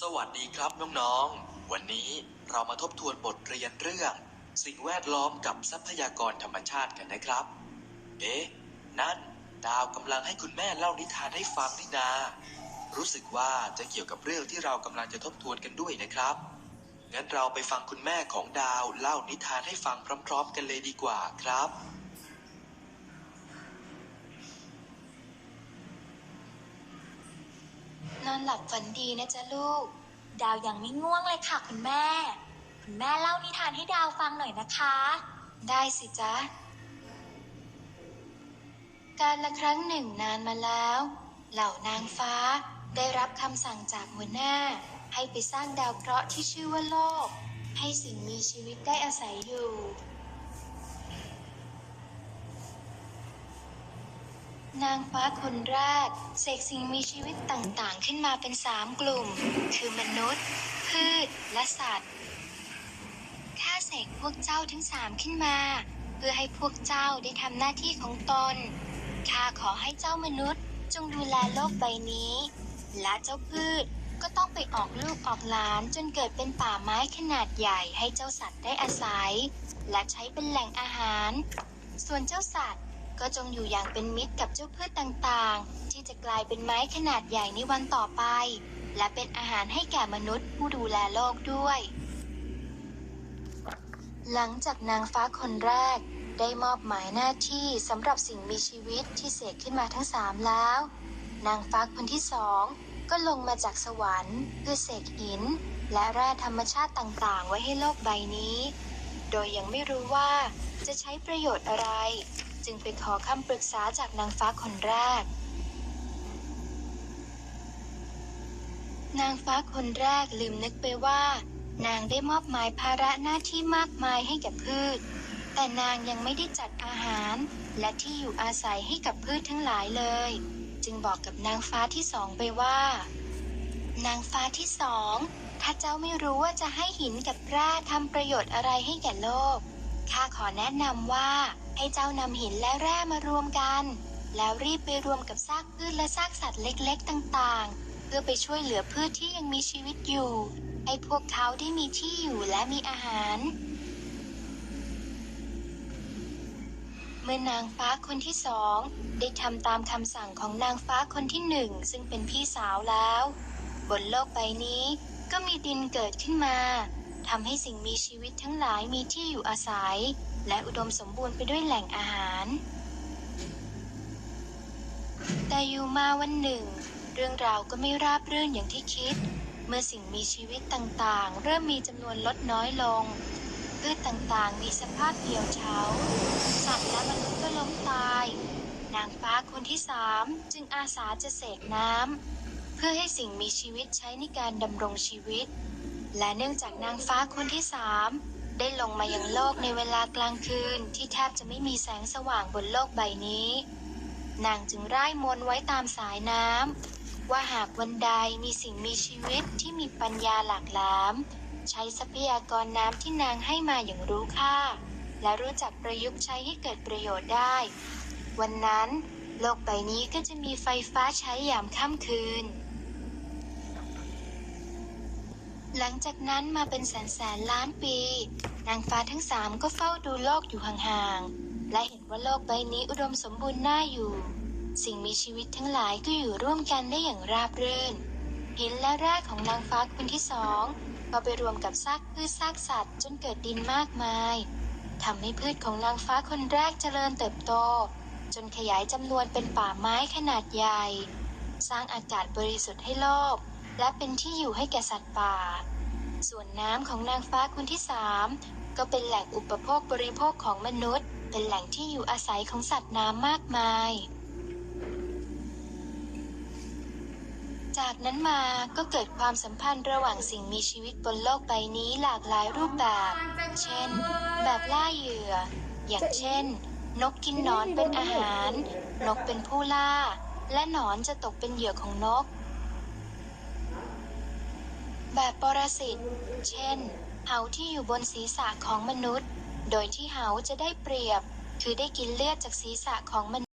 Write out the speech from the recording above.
สวัสดีครับน้องๆ วันนี้เรามาทบทวนบทเรียนเรื่อง สิ่งแวดล้อมกับทรัพยากรธรรมชาติกันนะครับ เอ๊ะ นั่นดาวกำลังให้คุณแม่เล่านิทานให้ฟังนี่นา รู้สึกว่าจะเกี่ยวกับเรื่องที่เรากำลังจะทบทวนกันด้วยนะครับ งั้นเราไปฟังคุณแม่ของดาวเล่านิทานให้ฟังพร้อม ๆ กันเลยดีกว่าครับ นอนหลับฝันดีนะจ๊ะลูก ดาวยังไม่ง่วงเลยค่ะคุณแม่ คุณแม่เล่านิทานให้ดาวฟังหน่อยนะคะ ได้สิจ๊ะ การละครั้งหนึ่งนานมาแล้ว เหล่านางฟ้าได้รับคำสั่งจากหัวหน้า ให้ไปสร้างดาวเคราะห์ที่ชื่อว่าโลก ให้สิ่งมีชีวิตได้อาศัยอยู่ นางฟ้าคนแรกเสกสิ่งมีชีวิตต่างๆ ขึ้นมาเป็นสามกลุ่ม คือมนุษย์ พืช และสัตว์ข้าเสกพวกเจ้าทั้งสามขึ้นมา เพื่อให้พวกเจ้าได้ทำหน้าที่ของตนข้าขอให้เจ้ามนุษย์ จงดูแลโลกใบนี้ และเจ้าพืชก็ต้องไปออกลูกออกหลานจนเกิดเป็นป่าไม้ขนาดใหญ่ให้เจ้าสัตว์ได้อาศัย และใช้เป็นแหล่งอาหาร ส่วนเจ้าสัตว์ ก็จงอยู่อย่างเป็นมิตรกับเจ้าพืชต่างๆ ที่จะกลายเป็นไม้ขนาดใหญ่ในวันต่อไป และเป็นอาหารให้แก่มนุษย์ผู้ดูแลโลกด้วย หลังจากนางฟ้าคนแรก ได้มอบหมายหน้าที่สำหรับสิ่งมีชีวิตที่เสกขึ้นมาทั้งสามแล้ว นางฟ้าคนที่สองก็ลงมาจากสวรรค์เพื่อเสกหิน และแร่ธรรมชาติต่างๆ ไว้ให้โลกใบนี้ โดยยังไม่รู้ว่าจะใช้ประโยชน์อะไร จึงไปขอคำปรึกษาจากนางฟ้าคนแรก นางฟ้าคนแรกลืมนึกไปว่า นางได้มอบหมายภาระหน้าที่มากมายให้แก่พืช แต่นางยังไม่ได้จัดอาหาร และที่อยู่อาศัยให้กับพืชทั้งหลายเลย จึงบอกกับนางฟ้าที่สองไปว่า นางฟ้าที่สองถ้าเจ้าไม่รู้ว่าจะให้หินกับแร่ทำประโยชน์อะไรให้แก่โลก ข้าขอแนะนำว่า ให้เจ้านำหินและแร่มารวมกัน แล้วรีบไปรวมกับซากพืชและซากสัตว์เล็กๆต่างๆ เพื่อไปช่วยเหลือพืชที่ยังมีชีวิตอยู่ ให้พวกเขาได้มีที่อยู่และมีอาหาร เมื่อนางฟ้าคนที่สองได้ทำตามคำสั่งของนางฟ้าคนที่หนึ่งซึ่งเป็นพี่สาวแล้ว บนโลกใบนี้ก็มีดินเกิดขึ้นมา ทำให้สิ่งมีชีวิตทั้งหลายมีที่อยู่อาศัย และอุดมสมบูรณ์ไปด้วยแหล่งอาหาร แต่อยู่มาวันหนึ่ง เรื่องราวก็ไม่ราบรื่นอย่างที่คิด เมื่อสิ่งมีชีวิตต่างๆ เริ่มมีจำนวนลดน้อยลงพืชต่างๆ มีสภาพเหี่ยวเฉา สัตว์และมนุษย์ก็ล้มตาย นางฟ้าคนที่สามจึงอาสาจะเสกน้ำเพื่อให้สิ่งมีชีวิตใช้ในการดำรงชีวิต และเนื่องจากนางฟ้าคนที่สามได้ลงมายังโลกในเวลากลางคืนที่แทบจะไม่มีแสงสว่างบนโลกใบนี้ นางจึงร่ายมนไว้ตามสายน้ำว่าหากวันใดมีสิ่งมีชีวิตที่มีปัญญาหลากหลาม ใช้ทรัพยากรน้ำที่นางให้มาอย่างรู้ค่า และรู้จักประยุกต์ใช้ให้เกิดประโยชน์ได้ วันนั้น โลกใบนี้ก็จะมีไฟฟ้าใช้ยามค่ำคืน หลังจากนั้นมาเป็นแสนแสนล้านปี นางฟ้าทั้งสามก็เฝ้าดูโลกอยู่ห่างๆ และเห็นว่าโลกใบนี้อุดมสมบูรณ์น่าอยู่ สิ่งมีชีวิตทั้งหลายก็อยู่ร่วมกันได้อย่างราบรื่น หินและแร่ของนางฟ้าคนที่สองก็ไปรวมกับซากพืชซากสัตว์จนเกิดดินมากมายทำให้พืชของนางฟ้าคนแรกเจริญเติบโต จนขยายจำนวนเป็นป่าไม้ขนาดใหญ่ สร้างอากาศบริสุทธิ์ให้โลก และเป็นที่อยู่ให้แก่สัตว์ป่า ส่วนน้ำของนางฟ้าคนที่สามก็เป็นแหล่งอุปโภคบริโภคของมนุษย์ เป็นแหล่งที่อยู่อาศัยของสัตว์น้ำมากมาย จากนั้นมาก็เกิดความสัมพันธ์ระหว่างสิ่งมีชีวิตบนโลกใบนี้หลากหลายรูปแบบ เช่น แบบล่าเหยื่อ อย่างเช่น นกกินนอนเป็นอาหาร นกเป็นผู้ล่า และหนอนจะตกเป็นเหยื่อของนก แบบปรสิต เช่น เหาที่อยู่บนศีรษะของมนุษย์ โดยที่เหาจะได้เปรียบ คือได้กินเลือดจากศีรษะของมนุษย์